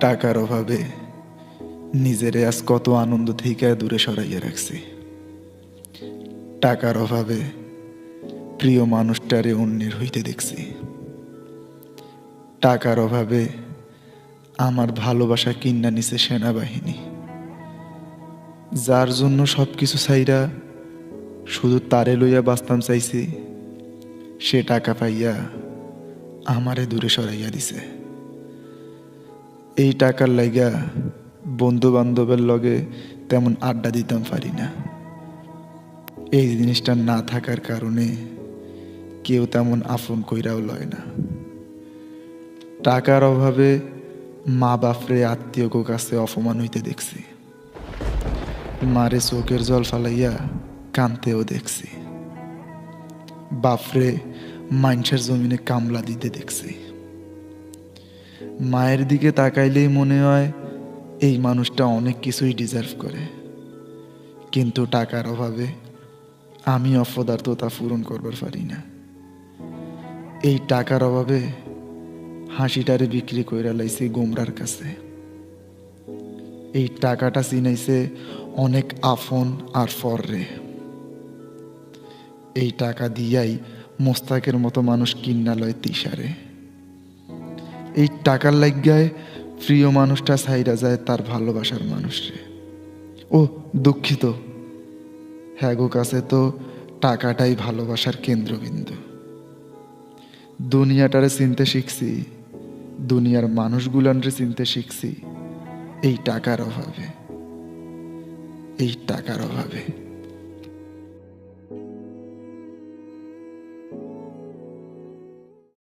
টাকার অভাবে নিজেরে আজ কত আনন্দ থেকে দূরে সরাইয়া রাখছি। টাকার অভাবে প্রিয় মানুষটারে অন্যের হইতে দেখছি। টাকার অভাবে আমার ভালোবাসা কিন্না নিছে সেনাবাহিনী। যার জন্য সব কিছু চাইরা শুধু তারে লইয়া বাঁচতাম চাইছি, সে টাকা পাইয়া আমারে দূরে সরাইয়া দিছে। এই টাকার লাইগা বন্ধু বান্ধবের লগে তেমন আড্ডা দিতাম পারি না। এই জিনিসটা না থাকার কারণে কেউ তেমন আপন কইরাও লয় না। টাকার অভাবে মা বাপরে আত্মীয় কাছে অপমান হইতে দেখছি। মারে চোখের জল ফালাইয়া কানতেও দেখছি। বাপরে মাইনসের জমিনে কামলা দিতে দেখছি। মায়ের দিকে তাকাইলেই মনে হয় এই মানুষটা অনেক কিছুই ডিজার্ভ করে। কিন্তু টাকার অভাবে আমি অপদার্থতা পূরণ করবার পারি না। এই টাকার অভাবে হাসিটারে বিক্রি কইরা লাইছি গোমরার কাছে। এই টাকাটা চিনাইছে অনেক আফন আর ফররে এই টাকা দিয়াই মোস্তাকের মতো মানুষ কিন্না লয় তিসারে এই টাকার লাগায় প্রিয় মানুষটা সাইরা যায় তার ভালোবাসার মানুষরে। ও দুঃখিত। হ্যাঁ গো, কাছে তো টাকাটাই ভালোবাসার কেন্দ্রবিন্দু। দুনিয়াটারে চিনতে শিখছি, দুনিয়ার মানুষগুলানরে চিনতে শিখছি এই টাকার অভাবে। এই টাকার অভাবে।